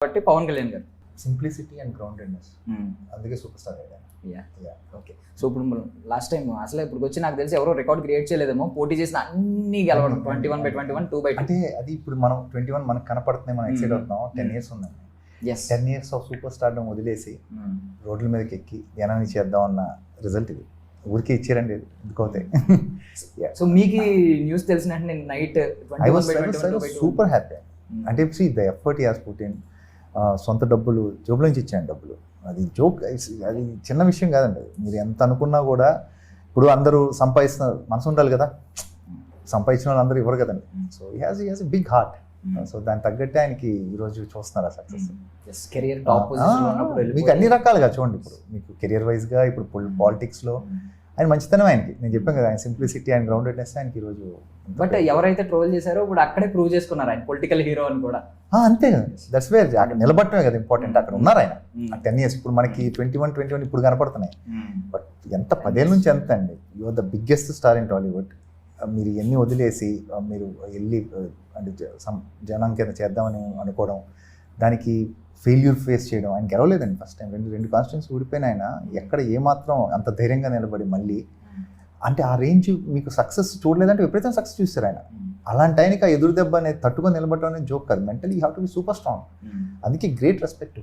కాబట్టి పవన్ కళ్యాణ్ గారు. Simplicity and groundedness అందుకే సూపర్ స్టార్ అయ్యాను. ఓకే సో ఇప్పుడు లాస్ట్ టైం అసలు ఇప్పుడు వచ్చి నాకు తెలిసి ఎవరో రికార్డ్ క్రియేట్ చేయలేదేమో పోటీ చేసిన అన్ని గెలవడం twenty one by twenty one two by అంటే అది ఇప్పుడు మనం ట్వంటీ వన్ మనకు కనపడుతుంది మనం ఎక్సైట్ Mm. అవుతున్నాం. టెన్. ఇయర్స్ ఉందండి. Yes ten years of super stardom వదిలేసి రోడ్ల మీదకి ఎక్కి జనాన్ని చేద్దాం అన్న రిజల్ట్ ఇది. ఊరికే ఇచ్చారండి ఎందుకవుతాయి సో మీకు న్యూస్ తెలిసిన నైట్ సూపర్ హ్యాపీ అంటే see the effort as put in సొంత డబ్బులు జోబుల నుంచి ఇచ్చాను డబ్బులు. అది జోక్ అది చిన్న విషయం కాదండి. మీరు ఎంత అనుకున్నా కూడా ఇప్పుడు అందరూ సంపాదిస్తున్నారు మనసు ఉండాలి కదా. సంపాదించిన వాళ్ళు అందరూ ఇవ్వరు కదండి. సో ఈ హాజ్ ఈ హాజ్ బిగ్ హార్ట్ సో దానికి తగ్గట్టే ఆయనకి ఈరోజు చూస్తున్నారు ఆ సక్సెస్ కెరియర్ టాప్ మీకు అన్ని రకాలుగా చూడండి ఇప్పుడు. మీకు కెరియర్ వైజ్గా ఇప్పుడు పాలిటిక్స్లో ఆయన మంచితనం ఆయనకి. నేను చెప్పాను కదా ఆయన సింప్లిసిటీ అండ్ గ్రౌండెడ్నెస్ ఆయనకి ఈరోజు బట్ ఎవరైతే ట్రోల్ చేశారో ఇప్పుడు అక్కడే ప్రూవ్ చేసుకున్నారు ఆయన పొలిటికల్ హీరో అని కూడా. అంతే కదా. దట్స్ వేర్ అక్కడ నిలబడటమే కదా ఇంపార్టెంట్ అక్కడ ఉన్నారు ఆయన. టెన్ ఇయర్స్ ఇప్పుడు మనకి ట్వంటీ వన్ ట్వంటీ వన్ ఇప్పుడు కనపడుతున్నాయి. బట్ ఎంత పదేళ్ళ నుంచి ఎంత అండి? Your the biggest star in Tollywood మీరు ఎన్ని వదిలేసి మీరు వెళ్ళి అంటే జ- సం- జనం కింద చేద్దామని అనుకోవడం దానికి ఫెయిల్యూర్ ఫేస్ చేయడం ఆయన గెలవలేదండి ఫస్ట్ టైం రెండు రెండు కాన్స్టిట్యూన్స్ ఊడిపోయిన ఆయన ఎక్కడ ఏమాత్రం అంత ధైర్యంగా నిలబడి మళ్ళీ అంటే ఆ రేంజ్ మీకు సక్సెస్ చూడలేదంటే విపరీతం సక్సెస్ చూస్తారు ఆయన. అలాంటి ఆయనకి ఆ ఎదురు దెబ్బ అనేది తట్టుకొని నిలబడడం అనేది జోక్ కాదు. Mentally you have to be super strong అందుకే గ్రేట్ రెస్పెక్ట్